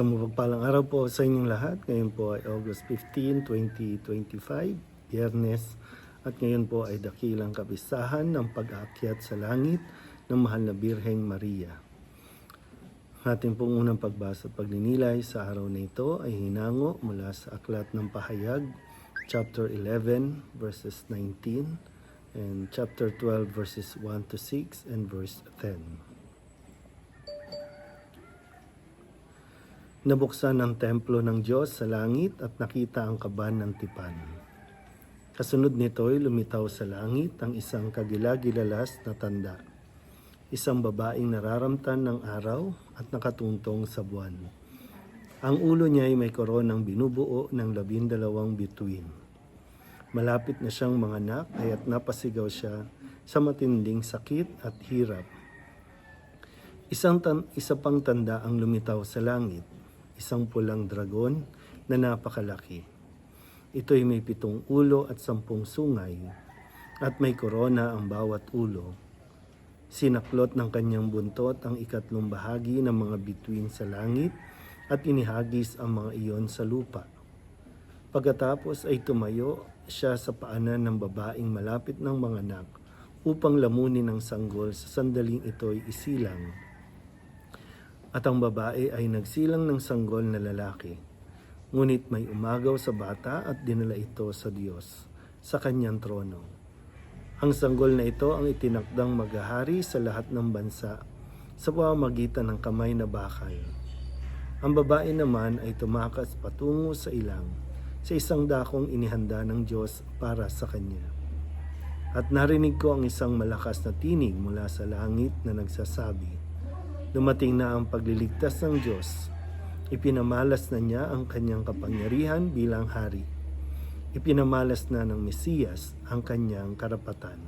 Isang mapagpalang araw po sa inyong lahat. Ngayon po ay August 15, 2025, Biyernes. At ngayon po ay dakilang kapisahan ng pag-aakyat sa langit ng mahal na Birheng Maria. Ating pong unang pagbasa at pagninilay sa araw na ito ay hinango mula sa Aklat ng Pahayag, chapter 11, verses 19, and chapter 12, verses 1 to 6, and verse 10. Nabuksan ang templo ng Diyos sa langit at nakita ang kaban ng tipan. Kasunod nito'y lumitaw sa langit ang isang kagilagilalas na tanda. Isang babaeng nararamtan ng araw at nakatuntong sa buwan. Ang ulo niya ay may koronang binubuo ng labindalawang bituin. Malapit na siyang manganak kaya't napasigaw siya sa matinding sakit at hirap. Isang tan- isa pang tanda ang lumitaw sa langit, isang pulang dragon na napakalaki. Ito'y may pitong ulo at sampung sungay, at may korona ang bawat ulo. Sinaklot ng kanyang buntot ang ikatlong bahagi ng mga bituin sa langit at inihagis ang mga iyon sa lupa. Pagkatapos ay tumayo siya sa paanan ng babaeng malapit ng mga anak upang lamunin ang sanggol sa sandaling ito'y isilang. At ang babae ay nagsilang ng sanggol na lalaki. Ngunit may umagaw sa bata at dinala ito sa Diyos, sa kanyang trono. Ang sanggol na ito ang itinakdang maghahari sa lahat ng bansa sa pamamagitan ng kamay na bakal. Ang babae naman ay tumakas patungo sa ilang, sa isang dakong inihanda ng Diyos para sa kanya. At narinig ko ang isang malakas na tinig mula sa langit na nagsasabi, Dumating na ang pagliligtas ng Diyos. Ipinamalas na niya ang kanyang kapangyarihan bilang hari. Ipinamalas na ng Mesiyas ang kanyang karapatan.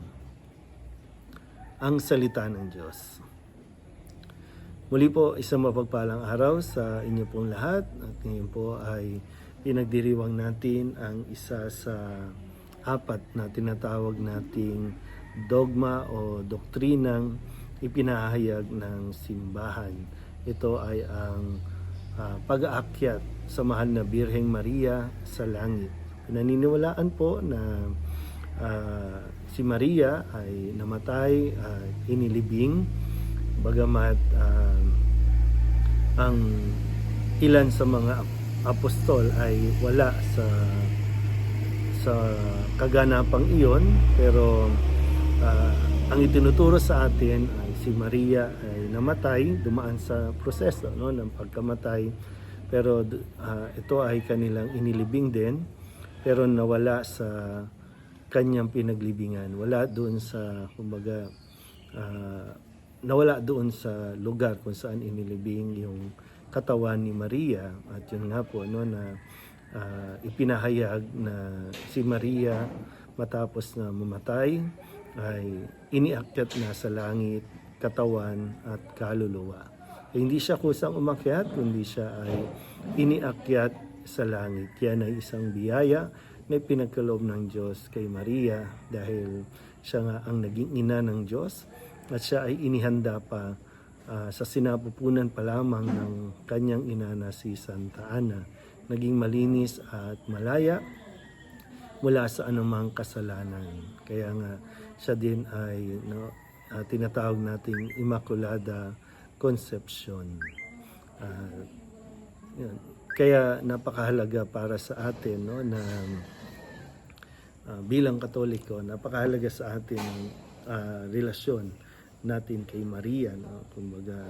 Ang salita ng Diyos. Muli po, isang mapagpalang araw sa inyo pong lahat. At ngayon po ay pinagdiriwang natin ang isa sa apat na tinatawag nating dogma o doktrinang ipinahayag ng simbahan. Ito ay ang ah, pag-aakyat sa mahal na Birheng Maria sa langit. Pinaniniwalaan po na ah, si Maria ay namatay, at inilibing, bagamat ah, ang ilan sa mga ap- apostol ay wala sa sa kaganapang iyon pero ah, ang itinuturo sa atin ay si Maria ay namatay, dumaan sa proseso no, ng pagkamatay. Pero ah, ito ay kanilang inilibing din, pero nawala sa kanyang pinaglibingan. Wala doon sa, kumbaga, ah, nawala doon sa lugar kung saan inilibing yung katawan ni Maria. At yun nga po, no, na ah, ipinahayag na si Maria matapos na mamatay ay iniakyat na sa langit katawan at kaluluwa. Eh, hindi siya kusang umakyat, kundi siya ay iniakyat sa langit. Yan ay isang biyaya na pinagkaloob ng Diyos kay Maria dahil siya nga ang naging ina ng Diyos at siya ay inihanda pa ah, sa sinapupunan pa lamang ng kanyang ina na si Santa Ana. Naging malinis at malaya mula sa anumang kasalanan. Kaya nga siya din ay no, ah, tinatawag nating Immaculada Conception. Ah, yun. Kaya napakahalaga para sa atin no, na ah, bilang Katoliko, napakahalaga sa atin ang ah, relasyon natin kay Maria. No? Kumbaga,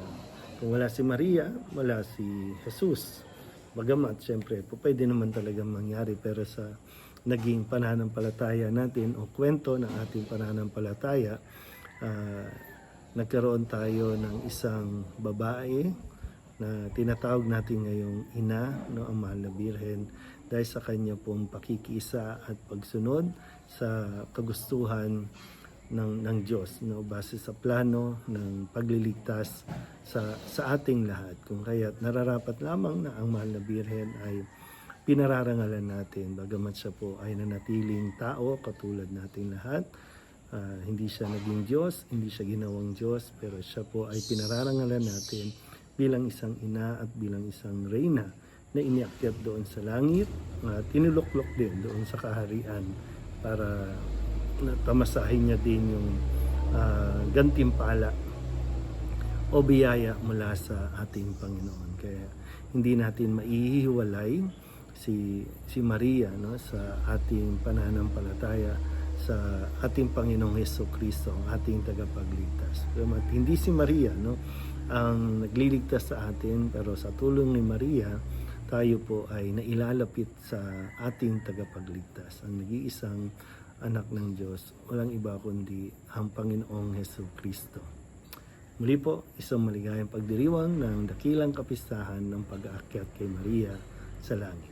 kung wala si Maria, wala si Jesus. Bagamat, syempre, po, pwede naman talaga mangyari pero sa naging pananampalataya natin o kwento ng ating pananampalataya, ah, nagkaroon tayo ng isang babae na tinatawag natin ngayong ina, no, ang mahal na birhen, dahil sa kanya pong pakikisa at pagsunod sa kagustuhan ng, ng Diyos, no, base sa plano ng pagliligtas sa, sa ating lahat. Kung kaya't nararapat lamang na ang mahal na birhen ay pinararangalan natin, bagamat siya po ay nanatiling tao katulad nating lahat, Ah, hindi siya naging Diyos, hindi siya ginawang Diyos, pero siya po ay pinararangalan natin bilang isang ina at bilang isang reyna na iniakyat doon sa langit at tinuluklok din doon sa kaharian para natamasahin niya din yung ah, gantimpala o biyaya mula sa ating Panginoon. Kaya hindi natin maihiwalay si si Maria no sa ating pananampalataya sa ating Panginoong Heso Kristo, ang ating tagapagligtas. Kaya hindi si Maria no ang nagliligtas sa atin pero sa tulong ni Maria tayo po ay nailalapit sa ating tagapagligtas, ang nag-iisang anak ng Diyos, walang iba kundi ang Panginoong Heso Kristo. Muli po, isang maligayang pagdiriwang ng dakilang kapistahan ng pag-aakyat kay Maria sa langit.